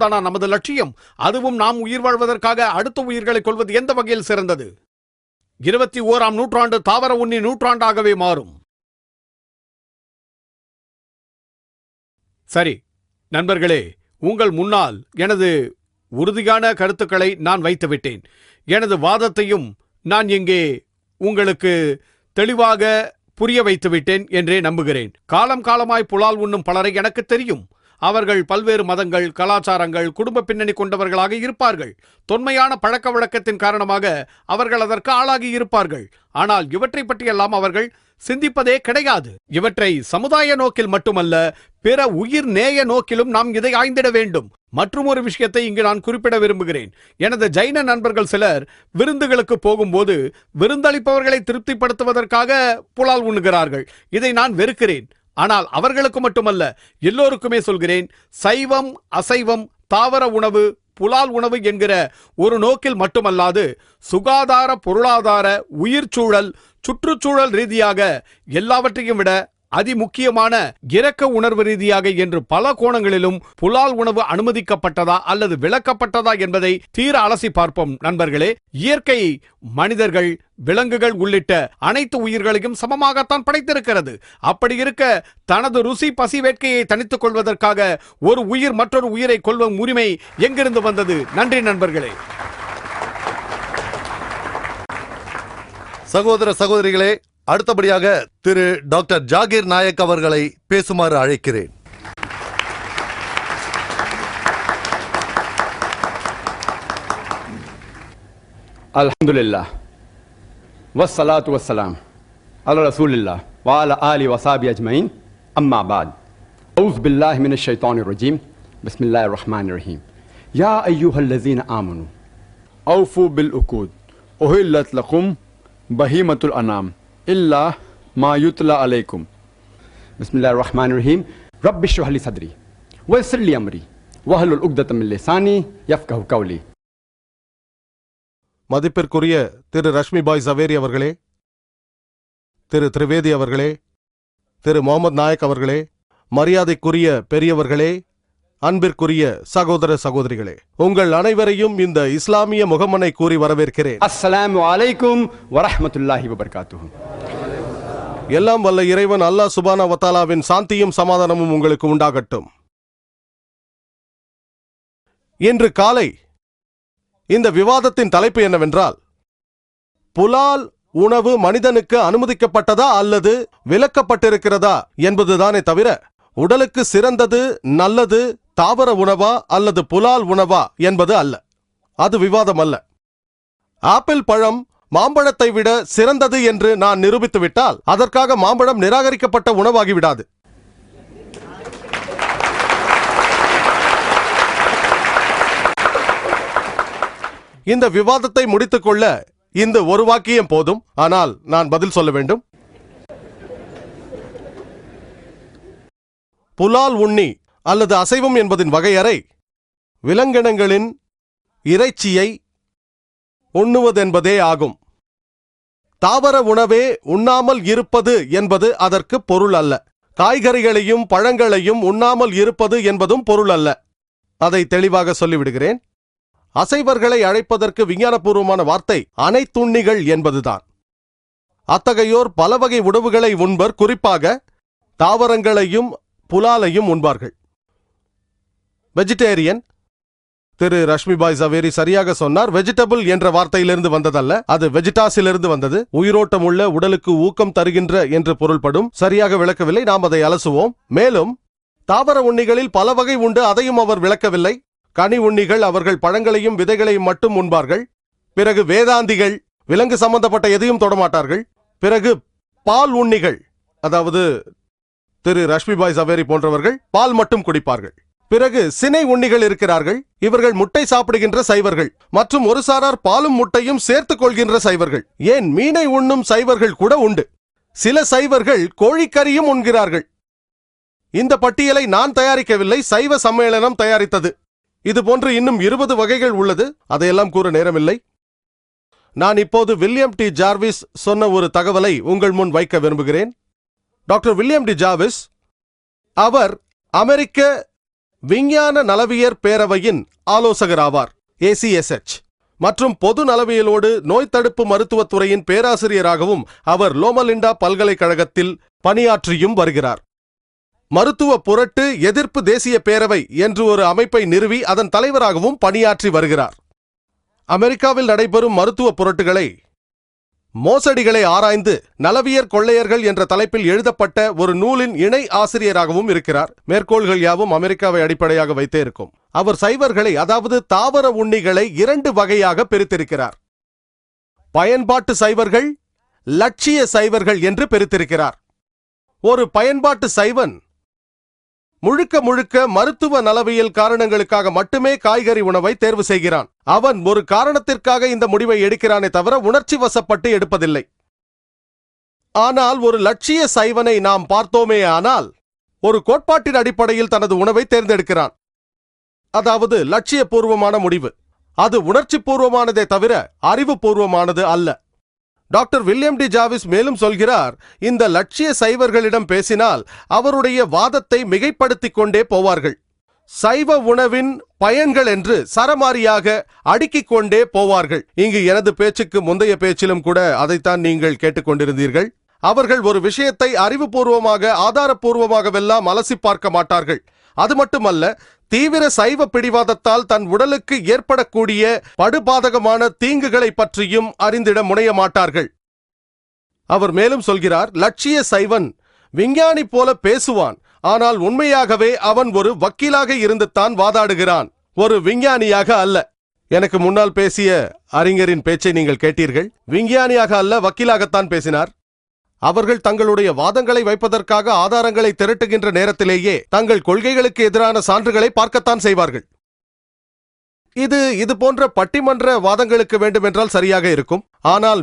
தானா நமது லட்சியம். அதுவும் நாம் உயிர் வாழ்வதற்காக அடுத்த உயிர்களை கொள்வது எந்த வகையில் சிறந்தது? இருபத்தி ஓராம் நூற்றாண்டு தாவர உண்ணி நூற்றாண்டாகவே மாறும். சரி நண்பர்களே உங்கள் முன்னால் எனது உறுதியான கருத்துக்களை நான் வைத்துவிட்டேன். எனது வாதத்தையும் நான் இங்கே உங்களுக்கு தெளிவாக புரிய வைத்துவிட்டேன் என்றே நம்புகிறேன். காலம் காலமாய் புலால் உண்ணும் பலரை எனக்கு தெரியும். அவர்கள் பல்வேறு மதங்கள் கலாச்சாரங்கள் குடும்ப பின்னணி கொண்டவர்களாக இருப்பார்கள். தொன்மையான பழக்க வழக்கத்தின் காரணமாக அவர்கள் அதற்கு ஆளாகி இருப்பார்கள். ஆனால் இவற்றை பற்றியெல்லாம் அவர்கள் சிந்திப்பதே கிடையாது. இவற்றை சமுதாய நோக்கில் மட்டுமல்ல பிற உயிர் நேய நோக்கிலும் நாம் இதை ஆய்ந்திட வேண்டும். மற்றும் ஒரு விஷயத்தை இங்கு நான் குறிப்பிட விரும்புகிறேன். எனது ஜைன நண்பர்கள் சிலர் விருந்துகளுக்கு போகும்போது விருந்தளிப்பவர்களை திருப்திப்படுத்துவதற்காக புலால் உண்ணுகிறார்கள். இதை நான் வெறுக்கிறேன். ஆனால் அவர்களுக்கு மட்டுமல்ல எல்லோருக்குமே சொல்கிறேன் சைவம் அசைவம் தாவர உணவு புலால் உணவு என்கிற ஒரு நோக்கில் மட்டுமல்லாது சுகாதார பொருளாதார உயிர் சூழல் சுற்றுச்சூழல் ரீதியாக எல்லாவற்றையும் விட அதிமுக்கியமான இரக்க உணர்வு ரீதியாக என்று பல கோணங்களிலும் புலால் உணவு அனுமதிக்கப்பட்டதா அல்லது விலக்கப்பட்டதா என்பதை தீர அலசி பார்ப்போம். நண்பர்களே இயற்கை மனிதர்கள் விலங்குகள் உள்ளிட்ட அனைத்து உயிர்களையும் சமமாகத்தான் படைத்திருக்கிறது. அப்படி இருக்க தனது ருசி பசி வேட்கையை தனித்துக் கொள்வதற்காக ஒரு உயிர் மற்றொரு உயிரை கொள்வோம் உரிமை எங்கிருந்து வந்தது? நன்றி நண்பர்களே. சகோதர சகோதரிகளே அடுத்தபடியாக திரு டாக்டர் ஜாகீர் நாயக் அவர்களை பேசுமாறு அழைக்கிறேன். அல்ஹம்துல்லா வசலாத்து வசலாம் அல ரசூலில்லா. வால ஆலி வசாபி அஜ்மைன் அம்மா பாத். அவுஸ் பில்லாஹ் மின் ஷைத்தான் ரஜீம். பிஸ்மில்லா ரஹ்மான் ரஹீம். யா ஐயூஹல் லசீன் ஆமனு. அவுஃபு பில் உகூத். ஒஹில்லத் லகும். பஹீமத்துல் அனாம். إلا ما يتلى عليكم بسم الله الرحمن الرحيم رب اشرح لي صدري ويسر لي أمري واحلل عقدة من لساني يفقه قولي மதிப்பிற்குரிய திரு ரஷ்மி பாய் சவேரி அவர்களே திரு திரிவேதி அவர்களே திரு முகமது நாயக் அவர்களே மரியாதைக்குரிய பெரியவர்களே அன்பிற்குரிய சகோதர சகோதரிகளே உங்கள் அனைவரையும் இந்த இஸ்லாமிய முகமனை கூறி வரவேற்கிறேன். வரஹ்மத்துல்லாஹி வபர்காத்துஹு. எல்லாம் வல்ல இறைவன் அல்லாஹ் சுபானா வத்தாலாவின் சாந்தியும் சமாதானமும் உங்களுக்கு உண்டாகட்டும். இன்று காலை இந்த விவாதத்தின் தலைப்பு என்னவென்றால் புலால் உணவு மனிதனுக்கு அனுமதிக்கப்பட்டதா அல்லது விலக்கப்பட்டிருக்கிறதா என்பதுதானே தவிர உடலுக்கு சிறந்தது நல்லது தாவர உணவா அல்லது புலால் உணவா என்பது அல்ல. அது விவாதம் அல்ல. ஆப்பிள் பழம் மாம்பழத்தை விட சிறந்தது என்று நான் நிரூபித்துவிட்டால் அதற்காக மாம்பழம் நிராகரிக்கப்பட்ட உணவாகிவிடாது இந்த விவாதத்தை முடித்துக்கொள்ள இந்த ஒரு வாக்கியம் போதும். ஆனால் நான் பதில் சொல்ல வேண்டும். புலால் உண்ணி அல்லது அசைவம் என்பதின் வகையறை விலங்கினங்களின் இறைச்சியை உண்ணுவதென்பதே ஆகும். தாவர உணவே உண்ணாமல் இருப்பது என்பது அதற்கு பொருள் அல்ல. காய்கறிகளையும் பழங்களையும் உண்ணாமல் இருப்பது என்பதும் பொருள் அல்ல. அதை தெளிவாக சொல்லிவிடுகிறேன். அசைவர்களை அழைப்பதற்கு விஞ்ஞானபூர்வமான வார்த்தை அனைத்துண்ணிகள் என்பதுதான். அத்தகையோர் பல வகை உணவுகளை உண்பர் குறிப்பாக தாவரங்களையும் புலாலையும் உண்பார்கள். வெஜிடேரியன் திரு ரஷ்மிபாய் சவேரி சரியாக சொன்னார். வெஜிடபிள் என்ற வார்த்தையிலிருந்து வந்ததல்ல. அது வெஜிடாஸிலிருந்து வந்தது. உயிரோட்டம் உள்ள உடலுக்கு ஊக்கம் தருகின்ற என்று பொருள்படும். சரியாக விளக்கவில்லை. நாம் அதை அலசுவோம். மேலும் தாவர உண்ணிகளில் பல வகை உண்டு. அதையும் அவர் விளக்கவில்லை. கனி உண்ணிகள் அவர்கள் பழங்களையும் விதைகளையும் மட்டும் உண்பார்கள். பிறகு வேதாந்திகள் விலங்கு சம்பந்தப்பட்ட எதையும் தொடமாட்டார்கள். பிறகு பால் உண்ணிகள் அதாவது திரு ரஷ்மிபாய் சவேரி போன்றவர்கள் பால் மட்டும் குடிப்பார்கள். பிறகு சினை உண்ணிகள் இருக்கிறார்கள். இவர்கள் முட்டை சாப்பிடுகின்ற சைவர்கள். மற்றும் ஒரு சாரார் பாலும் முட்டையும் சேர்த்துக் கொள்கின்ற சைவர்கள். ஏன் மீனை உண்ணும் சைவர்கள் கூட உண்டு. சில சைவர்கள் கோழிக்கறியும் உண்கிறார்கள். இந்த பட்டியலை நான் தயாரிக்கவில்லை. சைவ சம்மேளனம் தயாரித்தது. இது போன்று இன்னும் இருபது வகைகள் உள்ளது. அதையெல்லாம் கூற நேரமில்லை. நான் இப்போது வில்லியம் டி. ஜார்விஸ் சொன்ன ஒரு தகவலை உங்கள் முன் வைக்க விரும்புகிறேன். Doctor William D. ஜார்விஸ் அவர் அமெரிக்க விஞ்ஞான நலவியற் பேரவையின் ஆலோசகராவார். ஏசிஎஸ்எச் மற்றும் பொது நலவியலோடு நோய் தடுப்பு மருத்துவத் துறையின் பேராசிரியராகவும் அவர் லோமலிண்டா பல்கலைக்கழகத்தில் பணியாற்றியும் வருகிறார். மருத்துவ புரட்டு எதிர்ப்பு தேசிய பேரவை என்று ஒரு அமைப்பை நிறுவி அதன் தலைவராகவும் பணியாற்றி வருகிறார். அமெரிக்காவில் நடைபெறும் மருத்துவ புரட்டுகளை மோசடிகளை ஆராய்ந்து நலவியற் கொள்ளையர்கள் என்ற தலைப்பில் எழுதப்பட்ட ஒரு நூலின் இணை ஆசிரியராகவும் இருக்கிறார். மேற்கோள்கள் யாவும் அமெரிக்காவை அடிப்படையாக வைத்தே இருக்கும். அவர் சைவர்களை அதாவது தாவர உண்ணிகளை இரண்டு வகையாக பிரித்திருக்கிறார். பயன்பாட்டு சைவர்கள் லட்சிய சைவர்கள் என்று பிரித்திருக்கிறார். ஒரு பயன்பாட்டு சைவன் முழுக்க முழுக்க மருத்துவ நலவியல் காரணங்களுக்காக மட்டுமே காய்கறி உணவை தேர்வு செய்கிறான். அவன் ஒரு காரணத்திற்காக இந்த முடிவை எடுக்கிறானே தவிர உணர்ச்சி வசப்பட்டு எடுப்பதில்லை. ஆனால் ஒரு லட்சிய சைவனை நாம் பார்த்தோமே ஆனால் ஒரு கோட்பாட்டின் அடிப்படையில் தனது உணவை தேர்ந்தெடுக்கிறான். அதாவது லட்சியபூர்வமான முடிவு. அது உணர்ச்சி பூர்வமானதே தவிர அறிவுபூர்வமானது அல்ல. டாக்டர் வில்லியம் டி ஜாவிஸ் மேலும் சொல்கிறார் இந்த லட்சிய சைவர்களிடம் பேசினால் அவருடைய வாதத்தை மிகைப்படுத்திக் கொண்டே போவார்கள். சைவ உணவின் பயன்கள் என்று சரமாரியாக அடுக்கிக் கொண்டே போவார்கள். இங்கு எனது பேச்சுக்கு முந்தைய பேச்சிலும் கூட அதைத்தான் நீங்கள் கேட்டுக்கொண்டிருந்தீர்கள் அவர்கள் ஒரு விஷயத்தை அறிவுபூர்வமாக ஆதாரப்பூர்வமாகவெல்லாம் அலசி பார்க்க மாட்டார்கள். அது மட்டுமல்ல தீவிர சைவ பிடிவாதத்தால் தன் உடலுக்கு ஏற்படக்கூடிய படுபாதகமான தீங்குகளை பற்றியும் அறிந்திட முனைய மாட்டார்கள். அவர் மேலும் சொல்கிறார் லட்சிய சைவன் விஞ்ஞானி போல பேசுவான். ஆனால் உண்மையாகவே அவன் ஒரு வக்கீலாக இருந்துத்தான் வாதாடுகிறான். ஒரு விஞ்ஞானியாக அல்ல. எனக்கு முன்னால் பேசிய அறிஞரின் பேச்சை நீங்கள் கேட்டீர்கள். விஞ்ஞானியாக அல்ல வக்கீலாகத்தான் பேசினார். அவர்கள் தங்களுடைய வாதங்களை வைப்பதற்காக ஆதாரங்களை திரட்டுகின்ற நேரத்திலேயே தங்கள் கொள்கைகளுக்கு எதிரான சான்றுகளை பார்க்கத்தான் செய்வார்கள். இது இது போன்ற பட்டிமன்ற வாதங்களுக்கு வேண்டுமென்றால் சரியாக இருக்கும். ஆனால்